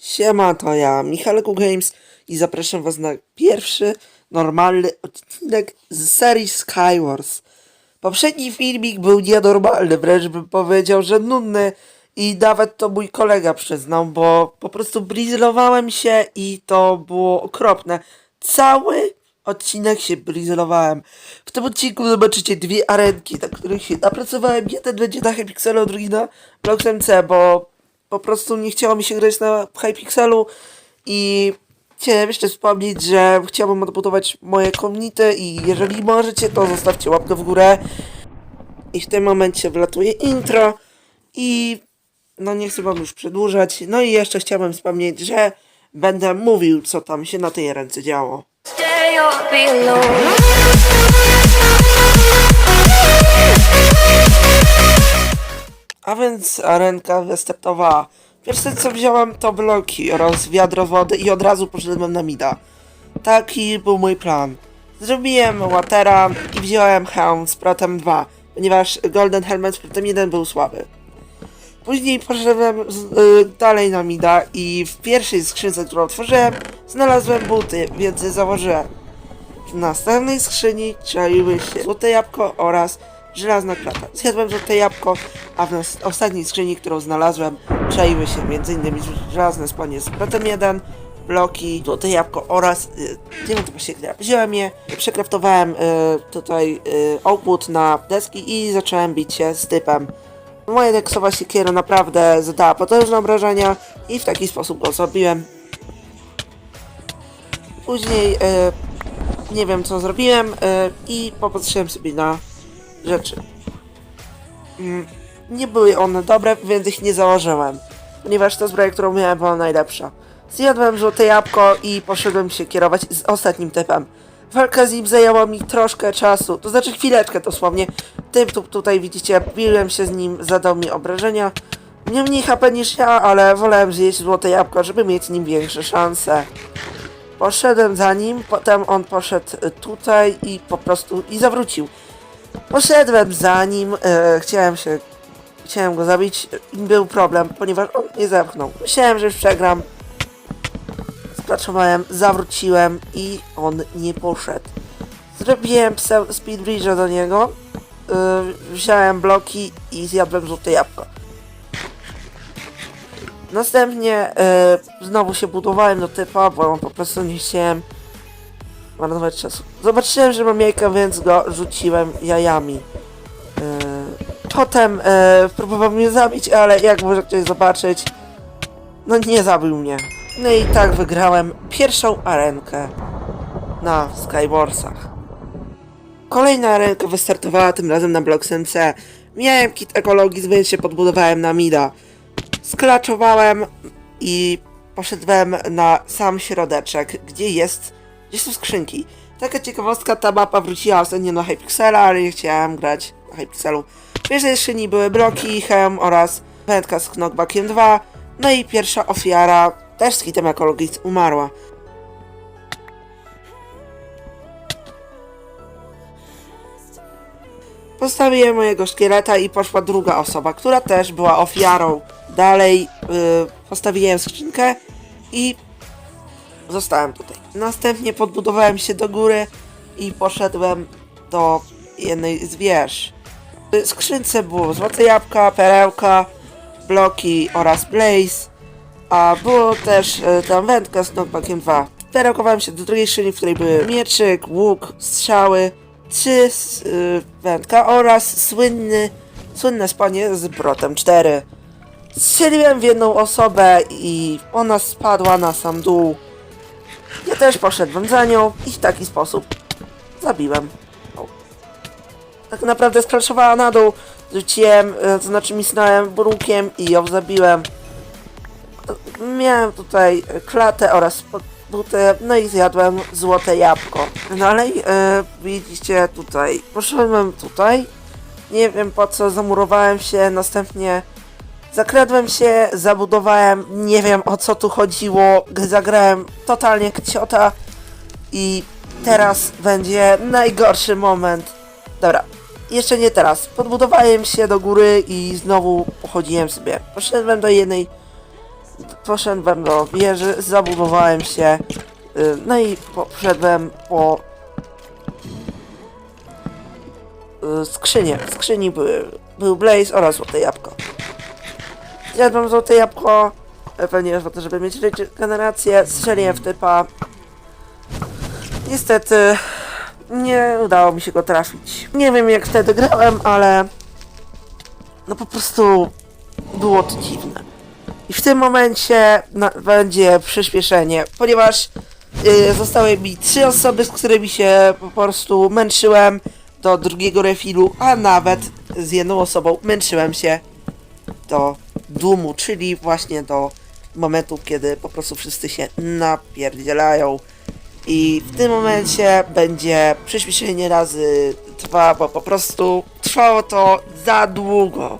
Siema, to ja, Michaleku Games i zapraszam was na pierwszy normalny odcinek z serii Skywars. Poprzedni filmik był nienormalny, wręcz bym powiedział, że nudny i nawet to mój kolega przyznał, bo po prostu brizlowałem się i to było okropne. Cały odcinek się brizlowałem. W tym odcinku zobaczycie dwie arenki, na których się napracowałem. Jeden będzie na Hypixelu, drugi na Blox MC, bo po prostu nie chciało mi się grać na Hypixelu i chciałem jeszcze wspomnieć, że chciałbym odbudować moje community i jeżeli możecie, to zostawcie łapkę w górę. I w tym momencie wlatuje intro i no nie chcę wam już przedłużać. No i jeszcze chciałbym wspomnieć, że będę mówił, co tam się na tej ręce działo. Stay. A więc arenka wystartowała. Pierwsze co wziąłem to bloki oraz wiadro wody i od razu poszedłem na mida. Taki był mój plan. Zrobiłem watera i wziąłem hełm z protem 2, ponieważ Golden Helmet z protem 1 był słaby. Później poszedłem z, y, dalej na mida i w pierwszej skrzynce, którą otworzyłem, znalazłem buty, więc je założyłem. W następnej skrzyni czaiły się złote jabłko oraz żelazna klata. Zjadłem złote jabłko, a w ostatniej skrzyni, którą znalazłem, czaiły się m.in. żelazne spodnie z protem 1, bloki, złote jabłko oraz y, nie wiem, co się gra. Wziąłem je, przekraftowałem y, tutaj y, oakwood na deski i zacząłem bić się z typem. Moja deksowa siekiera naprawdę zadała potężne obrażenia i w taki sposób go zrobiłem. Później e, nie wiem co zrobiłem e, i popatrzyłem sobie na rzeczy. Mm, nie były one dobre, więc ich nie założyłem, ponieważ ta zbroja, którą miałem, była najlepsza. Zjadłem złote jabłko i poszedłem się kierować z ostatnim typem. Walka z nim zajęła mi troszkę czasu, to znaczy chwileczkę dosłownie. Typ tu, tutaj widzicie, biłem się z nim, zadał mi obrażenia. Miał mniej HP niż ja, ale wolałem zjeść złote jabłko, żeby mieć z nim większe szanse. Poszedłem za nim, potem on poszedł tutaj i po prostu i zawrócił. Poszedłem za nim, e, chciałem się, chciałem go zabić był problem, ponieważ on nie zepchnął. Myślałem, że już przegram. Sklaczowałem, zawróciłem i on nie poszedł. Zrobiłem speed bridge'a do niego, y, wziąłem bloki i zjadłem złote jabłko. Następnie e, znowu się budowałem do typa, bo po prostu nie chciałem marnować czasu. Zobaczyłem, że mam jajka, więc go rzuciłem jajami. E, potem e, próbował mnie zabić, ale jak może ktoś zobaczyć, no nie zabił mnie. No i tak wygrałem pierwszą arenkę na Skywarsach. Kolejna arenka wystartowała tym razem na Blox MC. Miałem kit ekologii, więc się podbudowałem na mida sklaczowałem i poszedłem na sam środeczek, gdzie jest, gdzie są skrzynki. Taka ciekawostka, ta mapa wróciła ostatnio na Hypixela, ale nie chciałem grać na Hypixelu. Pierwszej skrzyni były bloki, hem oraz wędka z knockbackiem 2, no i pierwsza ofiara, też z kitem ekologii, umarła. Postawiłem mojego szkieleta i poszła druga osoba, która też była ofiarą. Dalej y, postawiłem skrzynkę i zostałem tutaj. Następnie podbudowałem się do góry i poszedłem do jednej z wież. W skrzynce było złote jabłka, perełka, bloki oraz blaze, a było też y, tam wędka z knockbackiem 2. Perełkowałem się do drugiej skrzyni, w której były mieczyk, łuk, strzały, trzy y, wędka oraz słynny, słynne spanie z brotem 4. Strzeliłem w jedną osobę i ona spadła na sam dół. Ja też poszedłem za nią i w taki sposób zabiłem. O. Tak naprawdę skraszowała na dół, rzuciłem, e, to znaczy misnąłem brukiem i ją zabiłem. Miałem tutaj klatę oraz butę, no i zjadłem złote jabłko. Dalej e, widzicie tutaj, poszedłem tutaj, nie wiem po co, zamurowałem się, następnie zakradłem się, zabudowałem, nie wiem o co tu chodziło, zagrałem totalnie kciota i teraz będzie najgorszy moment. Dobra, jeszcze nie teraz. Podbudowałem się do góry i znowu pochodziłem sobie. Poszedłem do jednej poszedłem do wieży, zabudowałem się, y, no i poszedłem po y, skrzynię. W skrzyni były, był Blaze oraz złote jabłko. Zjadłem złote jabłko, e, pewnie po to, żeby mieć regenerację, strzeliłem w typa. Niestety nie udało mi się go trafić. Nie wiem jak wtedy grałem, ale no po prostu było to dziwne. I w tym momencie będzie przyspieszenie, ponieważ y, zostały mi trzy osoby, z którymi się po prostu męczyłem do drugiego refilu, a nawet z jedną osobą męczyłem się do dumu, czyli właśnie do momentu, kiedy po prostu wszyscy się napierdzielają. I w tym momencie będzie przyspieszenie razy dwa, bo po prostu trwało to za długo.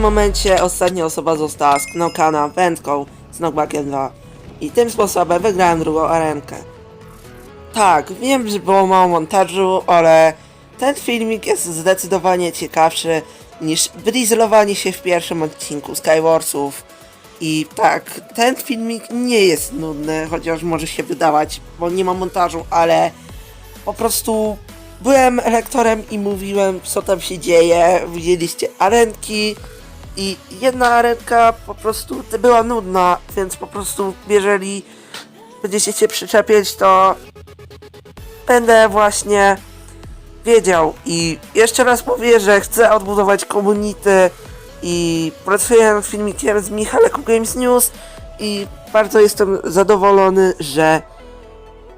Tym momencie ostatnia osoba została sknokana wędką z Knockbackiem 2 i tym sposobem wygrałem drugą arenkę. Tak, wiem, że było mało montażu, ale ten filmik jest zdecydowanie ciekawszy niż wyizolowanie się w pierwszym odcinku Skywarsów. I tak, ten filmik nie jest nudny, chociaż może się wydawać, bo nie ma montażu, ale po prostu byłem lektorem i mówiłem, co tam się dzieje. Widzieliście arenki i jedna arenka po prostu była nudna, więc po prostu jeżeli będziecie się przyczepiać, to będę właśnie wiedział. I jeszcze raz mówię, że chcę odbudować community i pracuję nad filmikiem z Michaleku Games News i bardzo jestem zadowolony, że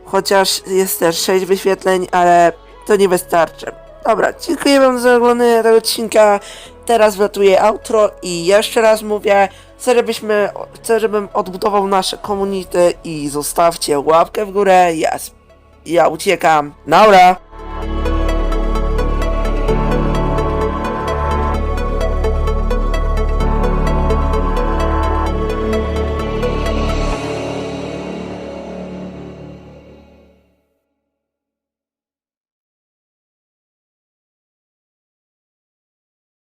chociaż jest też 6 wyświetleń, ale to nie wystarczy. Dobra, dziękuję wam za oglądanie tego odcinka. Teraz wlatuję outro i jeszcze raz mówię, chcę, żebyśmy, chcę, żebym odbudował nasze community i zostawcie łapkę w górę. Ja, ja uciekam. Naura!